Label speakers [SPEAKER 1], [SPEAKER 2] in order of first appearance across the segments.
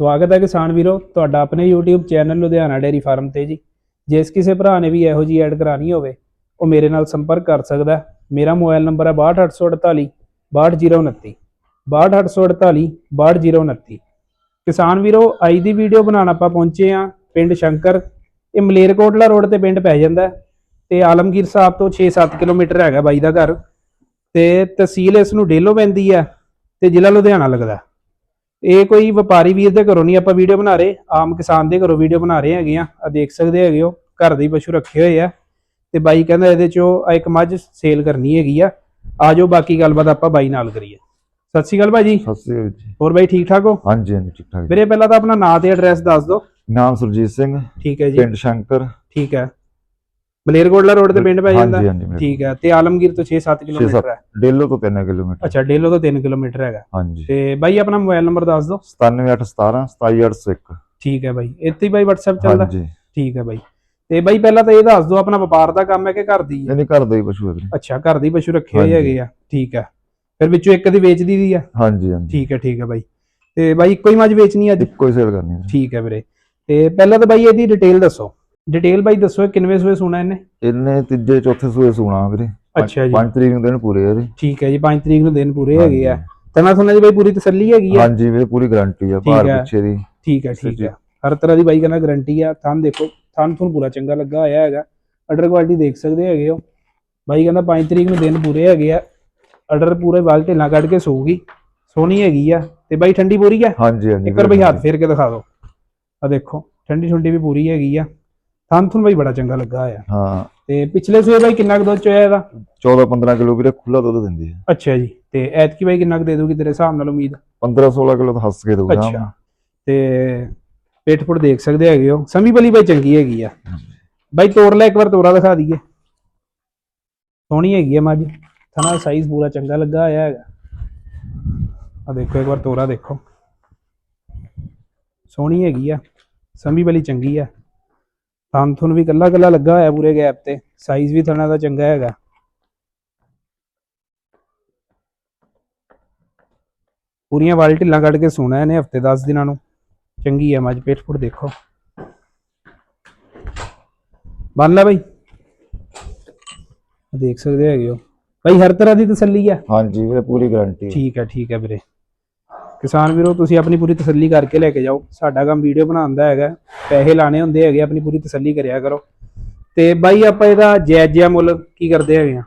[SPEAKER 1] ਸਵਾਗਤ ਹੈ ਕਿਸਾਨ ਵੀਰੋ, ਤੁਹਾਡਾ ਆਪਣੇ YouTube channel Ludhiana dairy farm ਤੇ ਜੀ। ਜਿਸ ਕਿਸੇ ਭਰਾ ਨੇ ਵੀ ਇਹੋ ਜੀ ਐਡ ਕਰਾਣੀ ਹੋਵੇ, ਉਹ ਮੇਰੇ ਨਾਲ ਸੰਪਰਕ ਕਰ ਸਕਦਾ ਮੇਰਾ ਮੋਬਾਈਲ ਨੰਬਰ ਹੈ 62848 62029 62848 62029 ਕਿਸਾਨ ਵੀਰੋ, ਅੱਜ ਦੀ ਵੀਡੀਓ ਬਣਾਉਣ ਆਪਾਂ ਪਹੁੰਚੇ ਆ ਪਿੰਡ ਸ਼ੰਕਰ। ਇਹ ਮਲੇਰਕੋਟਲਾ ਰੋਡ ਤੇ ਪਿੰਡ ਪੈ ਜਾਂਦਾ ਹੈ ਤੇ ਆਲਮਗੀਰ ਸਾਹਿਬ ਤੋਂ 6-7 ਕਿਲੋਮੀਟਰ ਹੈਗਾ ਬਾਈ ਦਾ ਘਰ ਤੇ ਤਹਿਸੀਲ ਇਸ ਨੂੰ ਡੇਲੋ ਪੈਂਦੀ ਹੈ ਤੇ ਜ਼ਿਲ੍ਹਾ ਲੁਧਿਆਣਾ ਲੱਗਦਾ ਇਹ ਕੋਈ ਵਪਾਰੀ ਵੀਰ ਦੇ ਘਰੋਂ ਨਹੀਂ ਆਪਾਂ ਵੀਡੀਓ ਬਣਾ ਰਹੇ ਆਮ ਕਿਸਾਨ ਦੇ ਘਰੋਂ ਵੀਡੀਓ ਬਣਾ ਰਹੇ ਹੈਗੇ ਆ। ਆ ਦੇਖ ਸਕਦੇ ਹੈਗੇ ਹੋ ਘਰ ਦੇ ਪਸ਼ੂ ਰੱਖੇ ਹੋਏ ਆ। ਤੇ ਬਾਈ ਕਹਿੰਦਾ ਇਹਦੇ ਚੋਂ ਆਹ ਇੱਕ ਮੱਝ ਸੇਲ ਕਰਨੀ ਹੈਗੀ ਆ। ਆਜੋ ਬਾਕੀ ਗੱਲਬਾਤ ਆਪਾਂ ਬਾਈ ਨਾਲ ਕਰੀਏ। ਸਤਿ ਸ਼੍ਰੀ ਅਕਾਲ ਭਾਜੀ
[SPEAKER 2] ਸਤਿ ਸ੍ਰੀ ਅਕਾਲ ਜੀ।
[SPEAKER 1] ਹੋਰ ਬਾਈ ਠੀਕ ਠਾਕ ਹੋ?
[SPEAKER 2] ਹਾਂਜੀ ਹਾਂਜੀ ਠੀਕ ਠਾਕ।
[SPEAKER 1] ਵੀਰੇ ਪਹਿਲਾਂ ਤਾਂ ਆਪਣਾ ਨਾਂ ਤੇ ਐਡਰੈਸ ਦੱਸ ਦਿਓ।
[SPEAKER 2] ਨਾਮ ਸੁਰਜੀਤ ਸਿੰਘ
[SPEAKER 1] ਠੀਕ ਹੈ ਜੀ।
[SPEAKER 2] ਪਿੰਡ ਸ਼ੰਕਰ।
[SPEAKER 1] ਠੀਕ ਹੈ। ਮਲੇਰਕੋਟਲਾ ਰੋਡ ਤੇ ਪਿੰਡ ਪੈ ਜਾਂਦਾ?
[SPEAKER 2] ਹਾਂਜੀ ਹਾਂਜੀ ਮੇਰੇ
[SPEAKER 1] ਠੀਕ ਹੈ ਤੇ ਆਲਮਗੀਰ ਤੋਂ 6-7 ਕਿਲੋਮੀਟਰ ਹੈ।
[SPEAKER 2] ਡੇਲੋ ਤੋਂ 3 ਕਿਲੋਮੀਟਰ।
[SPEAKER 1] ਅੱਛਾ ਡੇਲੋ ਤੋਂ 3 ਕਿਲੋਮੀਟਰ ਹੈਗਾ।
[SPEAKER 2] ਹਾਂਜੀ।
[SPEAKER 1] ਤੇ ਬਾਈ ਆਪਣਾ ਮੋਬਾਈਲ ਨੰਬਰ ਦੱਸ ਦਿਓ।
[SPEAKER 2] 97817 27801
[SPEAKER 1] ਠੀਕ ਹੈ ਬਾਈ। ਇੱਥੇ ਹੀ ਬਾਈ WhatsApp ਚੱਲਦਾ?
[SPEAKER 2] ਹਾਂਜੀ।
[SPEAKER 1] ਠੀਕ ਹੈ ਬਾਈ। ਤੇ ਬਾਈ ਪਹਿਲਾਂ ਤਾਂ ਇਹ ਦੱਸ ਦਿਓ ਆਪਣਾ ਵਪਾਰ ਦਾ ਕੰਮ ਹੈ ਕਿ ਘਰ ਦੀ ਹੈ?
[SPEAKER 2] ਇਹਨੇ ਘਰ ਦੇ ਹੀ ਪਸ਼ੂ ਹੈਗੇ ਨੇ।
[SPEAKER 1] ਅੱਛਾ ਘਰ ਦੀ ਪਸ਼ੂ ਰੱਖੇ ਹੋਏ
[SPEAKER 2] ਹਾਂਜੀ।
[SPEAKER 1] ਹੈਗੇ ਆ। ਠੀਕ ਹੈ। ਫਿਰ ਵਿੱਚੋਂ ਇੱਕ ਦੀ ਵੇਚਦੀ ਦੀ ਆ?
[SPEAKER 2] ਹਾਂਜੀ ਹਾਂਜੀ।
[SPEAKER 1] ਠੀਕ ਹੈ ਠੀਕ ਹੈ ਬਾਈ। ਤੇ ਬਾਈ ਇੱਕੋ ਹੀ ਮੱਝ ਵੇਚਣੀ ਅੱਜ?
[SPEAKER 2] ਇੱਕੋ ਹੀ ਸੇਲ ਕਰਨੀ ਹੈ।
[SPEAKER 1] ਠੀਕ ਹੈ ਵੀਰੇ। ਤੇ ਪਹਿਲਾਂ ਤਾਂ ਬਾਈ ਇਹਦੀ ਡਿਟੇਲ ਦੱਸੋ। ਡਿਟੇਲ ਬਾਈ ਦੱਸੋ ਇਹ ਕਿੰਨਵੇਂ ਸੂਏ ਸੁਣਾ ਇਹਨੇ?
[SPEAKER 2] ਇਹਨੇ ਤੀਜੇ ਚੌਥੇ ਸੂਏ ਸੂਣਾ ਵੀਰੇ।
[SPEAKER 1] ਅੱਛਾ ਜੀ।
[SPEAKER 2] 5 ਤਰੀਕ ਨੂੰ ਦਿਨ ਪੂਰੇ ਆ ਇਹਦੇ।
[SPEAKER 1] ਠੀਕ ਹੈ ਜੀ 5 ਤਰੀਕ ਨੂੰ ਦਿਨ ਪੂਰੇ ਹੈਗੇ ਆ। ਤੇ ਮੈਂ ਸੁਣਿਆ ਜੀ ਬਾਈ ਪੂਰੀ ਤਸੱਲੀ ਹੈਗੀ ਆ?
[SPEAKER 2] ਹਾਂਜੀ ਵੀਰੇ ਪੂਰੀ ਗਾਰੰਟੀ ਆ
[SPEAKER 1] ਹੈ।
[SPEAKER 2] ਪਿੱਛੇ ਦੀ।
[SPEAKER 1] ਠੀਕ ਹੈ ਠੀਕ। ਹੈ। ਹਰ ਤਰ੍ਹਾਂ ਦੀ ਬਾਈ ਕਹਿੰਦਾ ਗਾਰੰਟੀ ਆ। ਥਣ ਦੇਖੋ ਥਣ ਤੁਹਾਨੂੰ ਪੂਰਾ ਚੰਗਾ ਲੱਗਾ ਹੋਇਆ ਹੈਗਾ। ਆਰਡਰ ਕੁਆਲਿਟੀ ਦੇਖ ਸਕਦੇ ਹੈਗੇ ਹੋ। ਬਾਈ ਕਹਿੰਦਾ 5 ਤਰੀਕ ਨੂੰ ਦਿਨ ਪੂਰੇ ਹੈਗੇ ਆ। ਆਰਡਰ ਪੂਰੇ ਵਾਲ ਢੇਲਾਂ ਕੱਢ ਕੇ ਸੋਊਗੀ। ਸੋਹਣੀ ਹੈਗੀ ਆ। ਤੇ ਬਾਈ ਠੰਡੀ ਪੂਰੀ ਆ?
[SPEAKER 2] ਹਾਂਜੀ ਹਾਂਜੀ
[SPEAKER 1] ਇੱਕ ਵਾਰ ਬਈ ਹੱਥ ਫੇਰ ਕੇ ਦਿਖਾ ਦਿਓ। ਆ ਦੇਖੋ ਠੰਡੀ ਠੰਡੀ ਵੀ ਪੂਰੀ ਹੈਗੀ ਆ। ਤੁਹਾਨੂੰ ਬਾਈ ਬੜਾ ਚੰਗਾ ਲੱਗਾ ਹੋਇਆ
[SPEAKER 2] ਹਾਂ।
[SPEAKER 1] ਤੇ ਪਿਛਲੇ ਸੂਏ ਬਾਈ ਕਿੰਨਾ ਕੁ ਦੁੱਧ ਚੋਇਆ ਇਹਦਾ?
[SPEAKER 2] 14 15 ਕਿਲੋ ਵੀਰੇ ਖੁੱਲਾ ਦੁੱਧ ਦਿੰਦੀ ਹੈ
[SPEAKER 1] ਅੱਛਾ ਜੀ ਤੇ ਐਤਕੀ ਬਾਈ ਕਿੰਨਾ ਕੁ ਦੇ ਦੂਗੀ ਤੇਰੇ ਹਿਸਾਬ ਨਾਲ ਉਮੀਦ?
[SPEAKER 2] 15 16 ਕਿਲੋ ਤਾਂ ਹੱਸ ਕੇ ਦਊਗਾ।
[SPEAKER 1] ਅੱਛਾ। ਤੇ ਪੇਟ ਪੁੜ ਦੇਖ ਸਕਦੇ ਹੈਗੇ ਹੋ। ਸਮੀ ਬਲੀ ਬਾਈ ਚੰਗੀ ਹੈਗੀ ਆ। ਬਾਈ ਤੋੜ ਲੈ ਇੱਕ ਵਾਰ ਤੋਰਾ ਦਿਖਾ ਦਈਏ। ਸੋਹਣੀ ਹੈਗੀ ਆ ਮੱਝ। ਥਣਾ ਸਾਈਜ਼ ਪੂਰਾ ਚੰਗਾ ਲੱਗਾ ਹੋਇਆ ਹੈਗਾ। ਆ ਦੇਖੋ ਇੱਕ ਵਾਰ ਤੋਰਾ ਦੇਖੋ। ਸੋਹਣੀ ਹੈਗੀ ਆ। ਸਮੀ ਬਲੀ ਚੰਗੀ ਆ। ਥਣ ਥੁਣ ਵੀ ਕੱਲਾ ਕੱਲਾ ਲੱਗਾ ਹੋਇਆ ਪੂਰੇ ਗੈਪ ਤੇ। ਸਾਈਜ਼ ਵੀ ਥਣਾ ਦਾ ਚੰਗਾ ਹੈਗਾ। ਪੂਰੀਆਂ ਵਾਲ ਢਿੱਲਾਂ ਕੱਢ ਕੇ ਸੋਣਾ ਇਹਨੇ ਹਫ਼ਤੇ 10 ਦਿਨਾਂ ਨੂੰ। ਚੰਗੀ ਹੈ ਮੱਝ ਪੇਟ ਫੁੱਟ ਦੇਖੋ। ਬੰਨ ਲੈ ਬਾਈ। ਦੇਖ ਸਕਦੇ ਹੈਗੇ ਹੋ। ਬਾਈ ਹਰ ਤਰ੍ਹਾਂ ਦੀ ਤਸੱਲੀ ਹੈ
[SPEAKER 2] ਹਾਂਜੀ ਵੀਰੇ ਪੂਰੀ ਗਾਰੰਟੀ
[SPEAKER 1] ਠੀਕ ਹੈ ਠੀਕ ਹੈ ਵੀਰੇ। ਕਿਸਾਨ ਵੀਰੋ ਤੁਸੀਂ ਆਪਣੀ ਪੂਰੀ ਤਸੱਲੀ ਕਰਕੇ ਲੈ ਕੇ ਜਾਓ। ਸਾਡਾ ਕੰਮ ਵੀਡੀਓ ਬਣਾਉਣ ਦਾ ਹੈਗਾ। ਪੈਸੇ ਲਾਣੇ ਹੁੰਦੇ ਹੈਗੇ ਆਪਣੀ ਪੂਰੀ ਤਸੱਲੀ ਕਰਿਆ ਕਰੋ। ਤੇ ਬਾਈ ਆਪਾਂ ਇਹਦਾ ਜਾਇਜ਼ ਜਿਹਾ ਮੁੱਲ ਕੀ ਕਰਦੇ ਹੈਗੇ ਆ?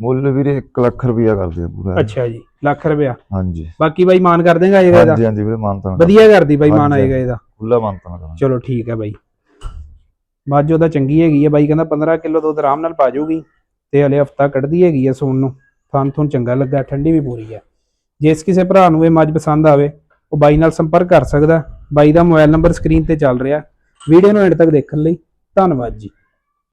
[SPEAKER 2] ਮੁੱਲ ਵੀਰੇ 1 ਲੱਖ ਰੁਪਇਆ ਕਰਦੇ ਆ ਪੂਰਾ।
[SPEAKER 1] ਅੱਛਾ ਜੀ ਲੱਖ ਰੁਪਇਆ
[SPEAKER 2] ਹਾਂਜੀ।
[SPEAKER 1] ਬਾਕੀ ਬਾਈ ਮਾਨ ਕਰ ਦੇਗਾ ਇਹਦਾ?
[SPEAKER 2] ਹਾਂਜੀ ਹਾਂਜੀ ਵੀਰੇ ਮਾਨਤਾ
[SPEAKER 1] ਵਧੀਆ ਕਰਦੀ ਬਾਈ ਮਾਨ। ਆਏਗਾ ਇਹਦਾ।
[SPEAKER 2] ਖੁੱਲਾ ਮਾਨਤਾ ਕਰਾਂਗੇ
[SPEAKER 1] ਚਲੋ ਠੀਕ ਹੈ ਬਾਈ। ਮੱਝ ਉਹਦਾ ਚੰਗੀ ਹੈਗੀ ਹੈ ਬਾਈ ਕਹਿੰਦਾ 15 ਕਿਲੋ ਦੁੱਧ ਆਰਾਮ ਨਾਲ ਪਾ ਜਾਊਗੀ ਤੇ ਹਲੇ ਹਫਤਾ ਕੱਢਦੀ ਹੈਗੀ ਹੈ ਸੂਣ ਨੂੰ। ਥੁਣ ਚੰਗਾ ਲੱਗਾ ਠੰਡੀ ਵੀ ਪੂਰੀ ਹੈ ਜਿਸ ਕਿਸੇ ਭਰਾ ਨੂੰ ਇਹ ਮੱਝ ਪਸੰਦ ਆਵੇ, ਉਹ ਬਾਈ ਨਾਲ ਸੰਪਰਕ ਕਰ ਸਕਦਾ ਬਾਈ ਦਾ ਮੋਬਾਈਲ ਨੰਬਰ ਸਕਰੀਨ ਤੇ ਚੱਲ ਰਿਹਾ ਵੀਡੀਓ ਨੂੰ ਐਂਡ ਤੱਕ ਦੇਖਣ ਲਈ ਧੰਨਵਾਦ ਜੀ।